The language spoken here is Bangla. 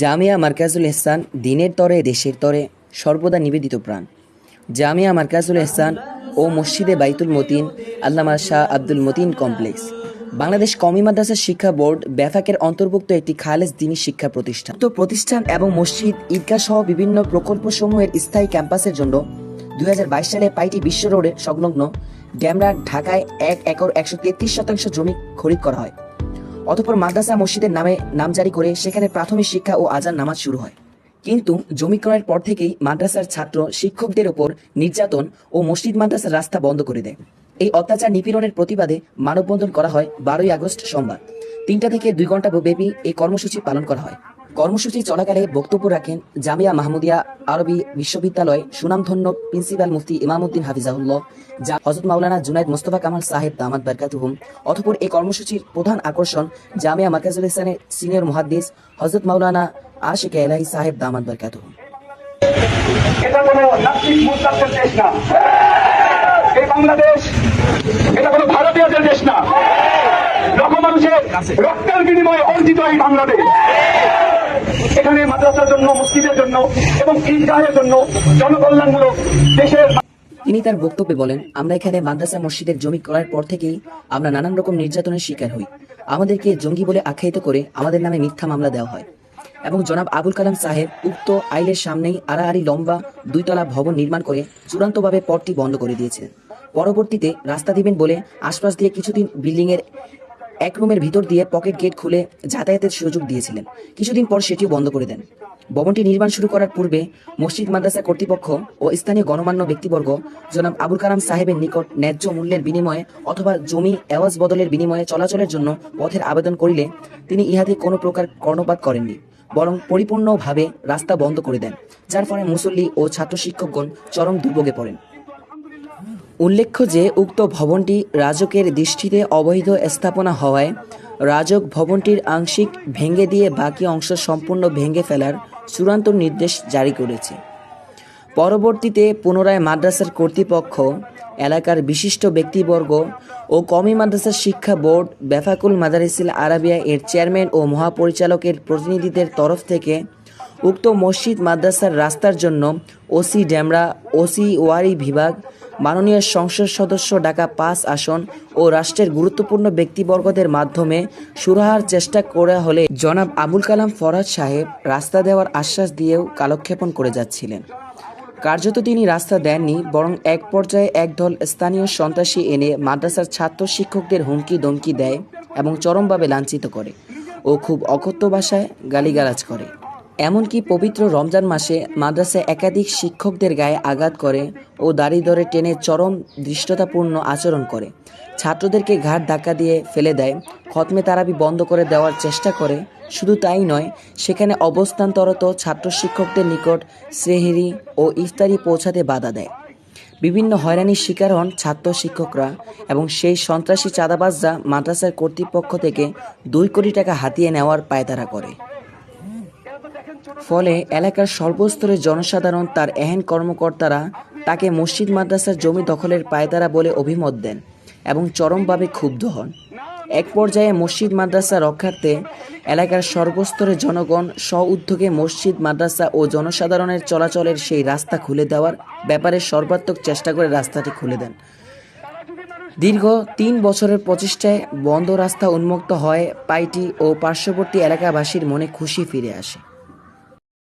জামিয়া মার্কাজুল ইহসান দিনের তরে, দেশের তরে সর্বদা নিবেদিত প্রাণ। জামিয়া মার্কাজুল ইহসান ও মসজিদে বাইতুল মতিন, আল্লামা শাহ আব্দুল মতিন কমপ্লেক্স। বাংলাদেশ কমি মাদ্রাসা শিক্ষা বোর্ড, ব্যাফাকের অন্তর্ভুক্ত একটি খালেজ দিনী শিক্ষা প্রতিষ্ঠান। তো প্রতিষ্ঠান এবং মসজিদ, ঈদগাহ সহ বিভিন্ন প্রকল্পসমূহের স্থায়ী ক্যাম্পাসের জন্য দু হাজার বাইশ সালে পাইটি বিশ্ব রোডে সংলগ্ন ড্যামরা ঢাকায় এক একর একশো তেত্রিশ শতাংশ জমি খরিদ করা হয়। অতঃপর মাদ্রাসা মসজিদের নামে নাম জারি করে সেখানে প্রাথমিক শিক্ষা ও আজান নামাজ শুরু হয়। কিন্তু জমি ক্রয়ের পর থেকেই মাদ্রাসার ছাত্র, শিক্ষকদের ওপর নির্যাতন ও মসজিদ মাদ্রাসার রাস্তা বন্ধ করে দেয়। এই অত্যাচার নিপীড়নের প্রতিবাদে মানববন্ধন করা হয় বারোই আগস্ট সোমবার। তিনটা থেকে দুই ঘণ্টা ব্যাপী এই কর্মসূচি পালন করা হয়। কর্মসূচি চলাকালে বক্তব্য রাখেন জামিয়া মাহমুদিয়া আরবি বিশ্ববিদ্যালয় সুনামধন্য প্রিন্সিপাল মুফতি ইমামউদ্দিন হাফিজাহুল্লাহ, যা হজরত মাওলানা জুনাইদ মোস্তফা কামাল সাহেব দামাত বারকাতুহুম। অতঃপর এই কর্মসূচির প্রধান আকর্ষণ জামিয়া মার্কাজুল ইসলামের সিনিয়র মুহাদ্দিস হজরত মাওলানা আশিক এলাহি সাহেব দামাত বারকাতুহুম। রক্তের বিনিময়ে অর্জিত এই বাংলাদেশ। এখানে মাদ্রাসার জন্য, মসজিদের জন্য এবং ঈদগাহের জন্য জনকল্যাণমূলক দেশের তিনি তার বক্তব্যে বলেন, আমরা এখানে মাদ্রাসা মসজিদের জমি করার পর থেকেই আমরা নানান রকম নির্যাতনের শিকার হই। আমাদেরকে জঙ্গি বলে আখ্যায়িত করে আমাদের নামে মিথ্যা মামলা দেওয়া হয়। এবং জনাব আবুল কালাম সাহেব উক্ত আইলের সামনেই আড়াআড়ি লম্বা দুইতলা ভবন নির্মাণ করে চূড়ান্তভাবে পথটি বন্ধ করে দিয়েছিলেন পরবর্তীতে রাস্তা দিবেন বলে আশপাশ দিয়ে কিছুদিন বিল্ডিং এর এক রুমের ভিতর দিয়ে পকেট গেট খুলে যাতায়াতের সুযোগ দিয়েছিলেন। কিছুদিন পর সেটিও বন্ধ করে দেন। ভবনটি নির্মাণ শুরু করার পূর্বে মসজিদ মাদ্রাসা কর্তৃপক্ষ ও স্থানীয় গণমান্য ব্যক্তিবর্গ, জনাব আবুল কালাম সাহেবের নিকট ন্যায্য মূল্যের বিনিময়ে অথবা জমি এওয়াজ বদলের বিনিময়ে চলাচলের জন্য পথের আবেদন করিলে তিনি ইহাতে কোনো প্রকার কর্ণপাত করেননি, বরং পরিপূর্ণভাবে রাস্তা বন্ধ করে দেন, যার ফলে মুসল্লি ও ছাত্র শিক্ষকগণ চরম দুর্ভোগে পড়েন। উল্লেখ্য যে, উক্ত ভবনটি রাজকের দৃষ্টিতে অবৈধ স্থাপনা হওয়ায় রাজক ভবনটির আংশিক ভেঙে দিয়ে বাকি অংশ সম্পূর্ণ ভেঙে ফেলার চূড়ান্ত নির্দেশ জারি করেছে। পরবর্তীতে পুনরায় মাদ্রাসার কর্তৃপক্ষ, এলাকার বিশিষ্ট ব্যক্তিবর্গ ও কমি মাদ্রাসা শিক্ষা বোর্ড, বেফাকুল মাদারিসিল আরাবিয়া এর চেয়ারম্যান ও মহাপরিচালকের প্রতিনিধিদের তরফ থেকে উক্ত মসজিদ মাদ্রাসার রাস্তার জন্য ওসি ড্যামরা ওসি ওয়ারি বিভাগ মাননীয় সংসদ সদস্য ঢাকা পাঁচ আসন ও রাষ্ট্রের গুরুত্বপূর্ণ ব্যক্তিবর্গদের মাধ্যমে সুরাহার চেষ্টা করা হলে জনাব আবুল কালাম ফরাজ সাহেব রাস্তা দেওয়ার আশ্বাস দিয়েও কালক্ষেপণ করে যাচ্ছিলেন। কার্যত তিনি রাস্তা দেননি, বরং এক পর্যায়ে একদল স্থানীয় সন্ত্রাসী এনে মাদ্রাসার ছাত্র শিক্ষকদের হুমকি দমকি দেয় এবং চরমভাবে লাঞ্ছিত করে ও খুব অকথ্য ভাষায় গালিগালাজ করে। এমনকি পবিত্র রমজান মাসে মাদ্রাসায় একাধিক শিক্ষকদের গায়ে আঘাত করে ও দাড়ি ধরে টেনে চরম দৃষ্টতাপূর্ণ আচরণ করে। ছাত্রদেরকে ঘাট ধাক্কা দিয়ে ফেলে দেয়, খতমে তারাবি বন্ধ করে দেওয়ার চেষ্টা করে। শুধু তাই নয়, সেখানে অবস্থানরত ছাত্র শিক্ষকদের নিকট সেহেরি ও ইফতারি পৌঁছাতে বাধা দেয়। বিভিন্ন হয়রানির শিকার হন ছাত্র শিক্ষকরা এবং সেই সন্ত্রাসী চাঁদাবাজরা মাদ্রাসার কর্তৃপক্ষ থেকে দুই কোটি টাকা হাতিয়ে নেওয়ার পায়তারা করে। ফলে এলাকার সর্বস্তরের জনসাধারণ, তার এহেন কর্মকর্তারা তাকে মসজিদ, মাদ্রাসার জমি দখলের পায়তারা বলে অভিমত দেন এবং চরমভাবে ক্ষুব্ধ হন। এক পর্যায়ে মসজিদ, মাদ্রাসা রক্ষার্থে এলাকার সর্বস্তরের জনগণ স্ব উদ্যোগে মসজিদ, মাদ্রাসা ও জনসাধারণের চলাচলের সেই রাস্তা খুলে দেওয়ার ব্যাপারে সর্বাত্মক চেষ্টা করে রাস্তাটি খুলে দেন। দীর্ঘ তিন বছরের প্রচেষ্টায় বন্ধ রাস্তা উন্মুক্ত হয় পাইটি ও পার্শ্ববর্তী এলাকাবাসীর মনে খুশি ফিরে আসে।